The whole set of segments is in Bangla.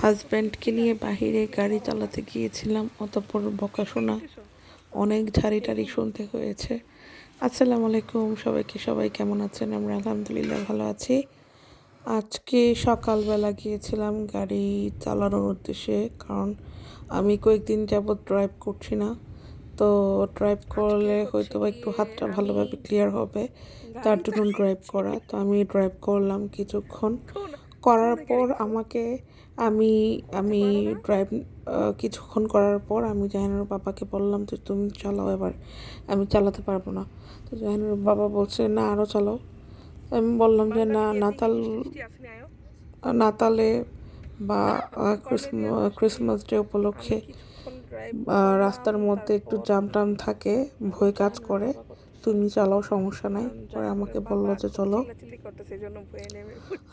হাজব্যান্ডকে নিয়ে বাহিরে গাড়ি চালাতে গিয়েছিলাম অতঃপর বকাশোনা অনেক ঝাড়ি টাড়ি শুনতে হয়েছে। আসসালামু আলাইকুম সবাইকে সবাই কেমন আছেন? আমরা আলহামদুলিল্লাহ ভালো আছি। আজকে সকালবেলা গিয়েছিলাম গাড়ি চালানোর উদ্দেশ্যে কারণ আমি কয়েকদিন যাবৎ ড্রাইভ করছি না। তো ড্রাইভ করলে হয়তো বা একটু হাতটা ভালোভাবে ক্লিয়ার হবে। তার জন্য ড্রাইভ করা। তো আমি ড্রাইভ করলাম কিছুক্ষণ। করার পর আমাকে আমি আমি ড্রাইভ কিছুক্ষণ করার পর আমি জাহানুর বাবাকে বললাম যে তুমি চালাও এবার আমি চালাতে পারব না। তো জাহানুর বাবা বলছে না আরও চালাও। আমি বললাম যে না নাতাল নাতালে বা ক্রিসমাস ডে উপলক্ষে রাস্তার মধ্যে একটু জাম টাম থাকে ভয় কাজ করে। তুমি চালাও, সমস্যা নাই। পরে আমাকে বলল যে চলো।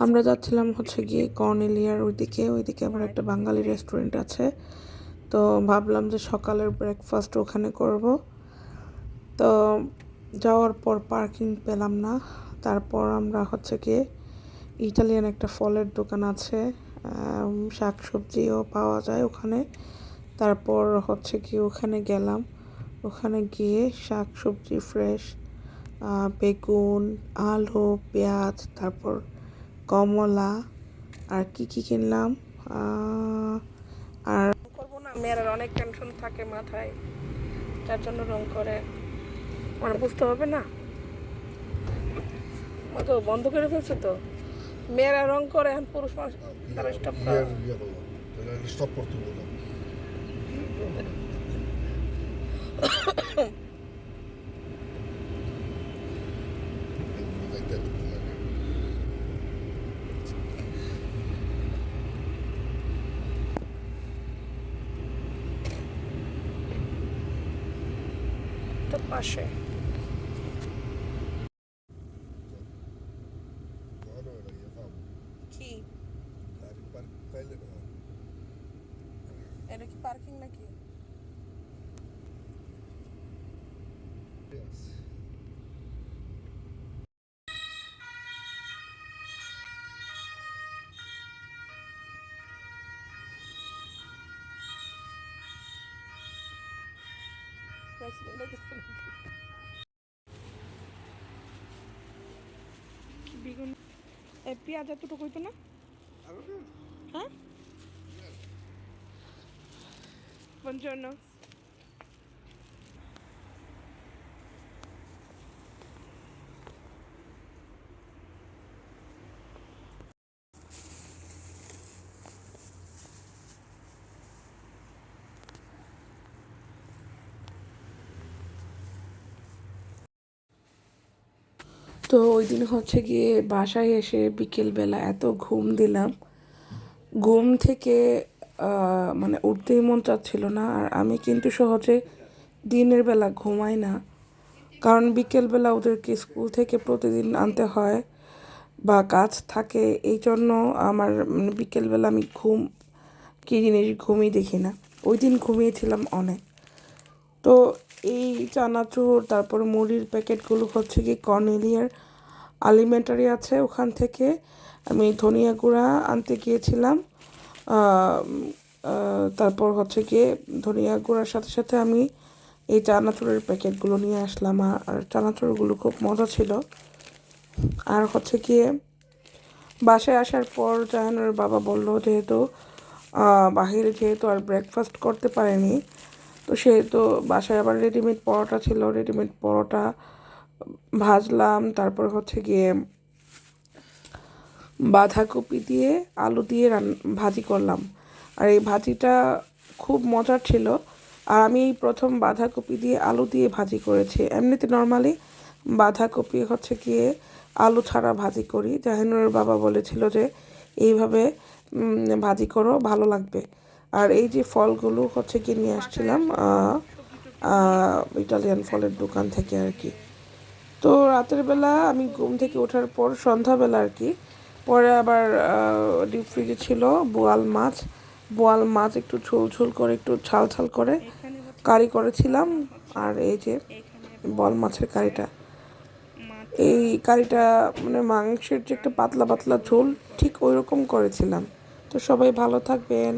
আমরা যাচ্ছিলাম হচ্ছে গিয়ে কর্নেলিয়ার ওইদিকে। ওইদিকে আমার একটা বাঙালি রেস্টুরেন্ট আছে। তো ভাবলাম যে সকালের ব্রেকফাস্ট ওখানে করব। তো যাওয়ার পর পার্কিং পেলাম না। তারপর আমরা হচ্ছে গিয়ে ইটালিয়ান একটা ফলের দোকান আছে। শাক সবজিও পাওয়া যায় ওখানে। তারপর হচ্ছে কি ওখানে গেলাম। ওখানে গিয়ে শাক সবজি ফ্রেশ বেগুন আলু পেঁয়াজ তারপর কমলা আর কি কি কিনলাম? আর করব না মেয়েরার অনেক টেনশন থাকে মাথায় যার জন্য রং করে। মানে বুঝতে হবে না ও তো বন্ধ করে ফেলছে তো। মেয়েরা রং করে এখন পুরুষ মানুষ তারা stop Via, via con loro. পাশে. কি. এটা কি পার্কিং নাকি বেগুন পেঁয়াজ এতটুকু হইতো না? হ্যাঁ? Buongiorno. তো ওই দিন হচ্ছে গিয়ে বাসায় এসে বিকেলবেলা এত ঘুম দিলাম। ঘুম থেকে মানে উঠতেই মন চাচ্ছিল না, আর আমি কিন্তু সহজে দিনের বেলা ঘুমাই না। কারণ বিকেলবেলা ওদেরকে স্কুল থেকে প্রতিদিন আনতে হয় বা কাজ থাকে, এই জন্য আমার মানে বিকেলবেলা আমি ঘুম, কী জিনিস ঘুমই দেখি না। ওই দিন ঘুমিয়েছিলাম অনেক। তো এই চানাচুর, তারপর মুড়ির প্যাকেটগুলো হচ্ছে কি কর্নেলিয়ার আলিমেন্টারি আছে ওখান থেকে। আমি ধনিয়া গুঁড়া আনতে গিয়েছিলাম। তারপর হচ্ছে গিয়ে ধনিয়া গুঁড়ার সাথে সাথে আমি এই চানাচুরের প্যাকেটগুলো নিয়ে আসলাম। আর- আর চানাচুরগুলো খুব মজা ছিল। আর হচ্ছে গিয়ে বাসায় আসার পর জাহানুর বাবা বলল যেহেতু বাহিরে যেহেতু আর ব্রেকফাস্ট করতে পারেনি তো সে তো বাসায় আবার রেডিমেড পরোটা ছিল রেডিমেড পরোটা, ভাজলাম, তারপর হচ্ছে গিয়ে বাঁধাকপি দিয়ে আলু দিয়ে রান, ভাজি করলাম। আর এই ভাজিটা খুব মজার ছিল। আর আমি এই প্রথম বাঁধাকপি দিয়ে আলু দিয়ে ভাজি করেছি। এমনিতে নর্মালি বাঁধাকপি হচ্ছে গিয়ে আলু ছাড়া ভাজি করি। জাহিনুরের বাবা বলেছিল যে, এইভাবে ভাজি করো, ভালো লাগবে। আর এই যে ফলগুলো হচ্ছে কি নিয়ে আসছিলাম ইটালিয়ান ফলের দোকান থেকে আর কি। তো রাতের বেলা আমি ঘুম থেকে ওঠার পর সন্ধ্যাবেলা আর কি, পরে আবার ডিপ ফ্রিজে ছিল বোয়াল মাছ। বোয়াল মাছ একটু ঝোল ঝোল করে, একটু ঝাল ছাল করে কারি করেছিলাম। আর এই যে বল মাছের কারিটা, এই কারিটা মানে মাংসের যে একটা পাতলা পাতলা ঝোল ঠিক ওই রকম করেছিলাম। তো সবাই ভালো থাকবেন।